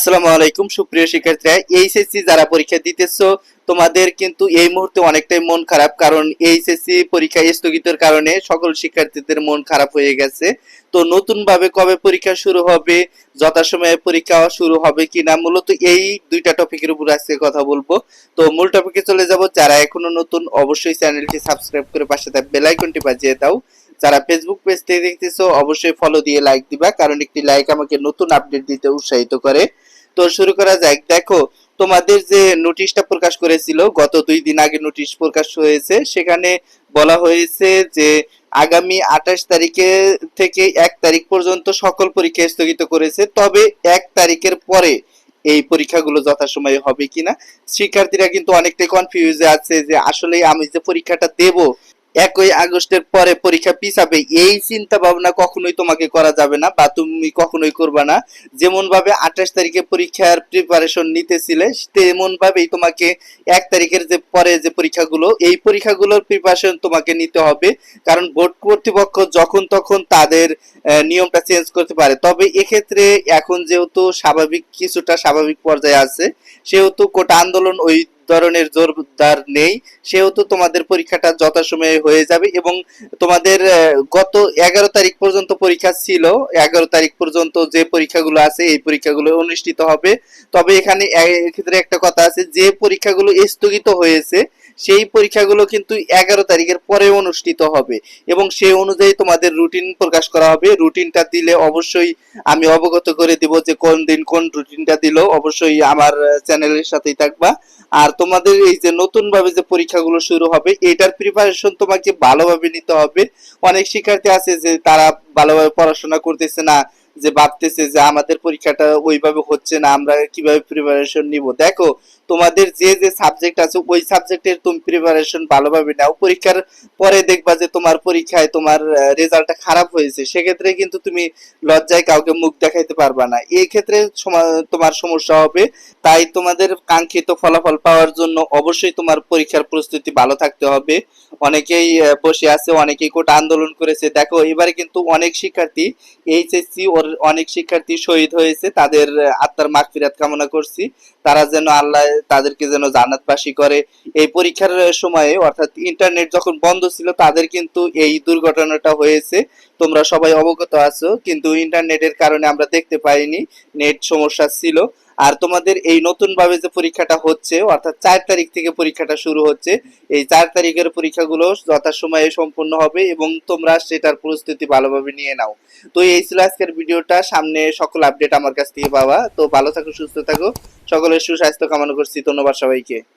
আসসালামু আলাইকুম, সুপ্রিয় শিক্ষার্থীরা। এইচএসসি যারা পরীক্ষা দিতেছো, তোমাদের কিন্তু এই মুহূর্তে অনেকটাই মন খারাপ, কারণ এইচএসসি পরীক্ষা স্থগিতের কারণে সকল শিক্ষার্থীদের মন খারাপ হয়ে গেছে। তো নতুন ভাবে কবে পরীক্ষা শুরু হবে, যথাসময়ে পরীক্ষা শুরু হবে কিনা, মূলত এই দুইটা টপিকের উপর আজকে কথা বলব। তো মূল টপিকে চলে যাব, যারা এখনও নতুন, অবশ্যই চ্যানেলটি সাবস্ক্রাইব করে পাশে থাকা বেল আইকনটি বাজিয়ে দাও। যারা ফেসবুক পেজ থেকে দেখতেছো, অবশ্যই ফলো দিয়ে লাইক দিবা, কারণ একটি লাইক আমাকে নতুন আপডেট দিতে উৎসাহিত করে। তো শুরু করা যাক। দেখো, তোমাদের যে নোটিশটা প্রকাশ করেছিল, গত দুই দিন আগে নোটিশ প্রকাশ হয়েছে, সেখানে বলা হয়েছে যে আগামী আঠাশ তারিখে থেকে এক তারিখ পর্যন্ত সকল পরীক্ষা স্থগিত করেছে, তবে এক তারিখের পরে এই পরীক্ষাগুলো যথাসময়ে হবে কিনা, শিক্ষার্থীরা কিন্তু অনেকটাই কনফিউজে আছে যে আসলে আমি যে পরীক্ষাটা দেব একই আগস্টের পরে পরীক্ষা পিছাবে, এই চিন্তা ভাবনা কখনোই তোমাকে করা যাবে না বা তুমি কখনোই করবা না। যেমন ভাবে আঠাশ তারিখে পরীক্ষার প্রিপারেশন নিতেছিলে তেমন ভাবেই তোমাকে এক তারিখের যে পরে যে পরীক্ষাগুলো, এই পরীক্ষাগুলোর প্রিপারেশন তোমাকে নিতে হবে। কারণ বোর্ড কর্তৃপক্ষ যখন তখন তাদের নিয়মটা চেঞ্জ করতে পারে। তবে এক্ষেত্রে এখন যেহেতু স্বাভাবিক, কিছুটা স্বাভাবিক পর্যায়ে আছে, সেহেতু কোটা আন্দোলন ওই ধরনের জোরদার নেই, সেহেতু তোমাদের পরীক্ষাটা যথাসময়ে হয়ে যাবে এবং তোমাদের গত এগারো তারিখ পর্যন্ত পরীক্ষা ছিল, এগারো তারিখ পর্যন্ত যে পরীক্ষাগুলো আছে এই পরীক্ষাগুলো অনুষ্ঠিত হবে। তবে এখানে এক্ষেত্রে একটা কথা আছে, যে পরীক্ষাগুলো স্থগিত হয়েছে সেই পরীক্ষাগুলো কিন্তু এগারো তারিখের পরে অনুষ্ঠিত হবে। এবং সেই অনুযায়ী তোমাদের রুটিন প্রকাশ করা হবে। রুটিনটা দিলে অবশ্যই আমি অবগত করে দিব যে কোন দিন কোন রুটিনটা দিল। অবশ্যই আমার চ্যানেলের সাথেই থাকবা। আর তোমাদের এই যে নতুন ভাবে যে পরীক্ষাগুলো শুরু হবে, এটার প্রিপারেশন তোমাকে ভালোভাবে নিতে হবে। অনেক শিক্ষার্থী আছে যে তারা ভালোভাবে পড়াশোনা করতেছে না, যে ভাবতেছে যে আমাদের পরীক্ষাটা ওইভাবে হচ্ছে না, আমরা কীভাবে প্রিপারেশন নিব। দেখো তোমাদের যে যে সাবজেক্ট আছে, ওই সাবজেক্টের তুমি প্রিপারেশন ভালোভাবে নাও। পরীক্ষার পরে দেখবা যে তোমার পরীক্ষায় তোমার রেজাল্টটা খারাপ হয়েছে। সেক্ষেত্রে কিন্তু তুমি লজ্জায় কাউকে মুখ দেখাইতে পারবা না। এই ক্ষেত্রে তোমার সমস্যা হবে। তাই তোমাদের কাঙ্ক্ষিত ফলাফল পাওয়ার জন্য অবশ্যই তোমার পরীক্ষার প্রস্তুতি ভালো থাকতে হবে। অনেকেই বসে আছে, অনেকেই কোটা আন্দোলন করেছে। দেখো, এবারে কিন্তু অনেক শিক্ষার্থী, এইচএসসি ওর অনেক শিক্ষার্থী শহীদ হয়েছে। তাদের আত্মার মাগফিরাত কামনা করছি। তারা যেন আল্লাহ তাদেরকে যেন জান্নাতবাসী করে। এই পরীক্ষার সময়ে, অর্থাৎ ইন্টারনেট যখন বন্ধ ছিল, তাদের কিন্তু এই দুর্ঘটনাটা হয়েছে। তোমরা সবাই অবগত আছো, কিন্তু ইন্টারনেটের কারণে আমরা দেখতে পাইনি নেট সমস্যা ছিল। আর তোমাদের এই নতুন ভাবে যে পরীক্ষাটা হচ্ছে, অর্থাৎ চার তারিখ থেকে পরীক্ষাটা শুরু হচ্ছে, এই চার তারিখের পরীক্ষাগুলো যথাসময়ে সম্পূর্ণ হবে এবং তোমরা সেটার প্রস্তুতি ভালোভাবে নিয়ে নাও। তো এই ছিল আজকের ভিডিওটা। সামনে সকল আপডেট আমার কাছ থেকে পাওয়া। তো ভালো থাকো, সুস্থ থাকো। সকলের সুস্বাস্থ্য কামনা করছি। ধন্যবাদ সবাইকে।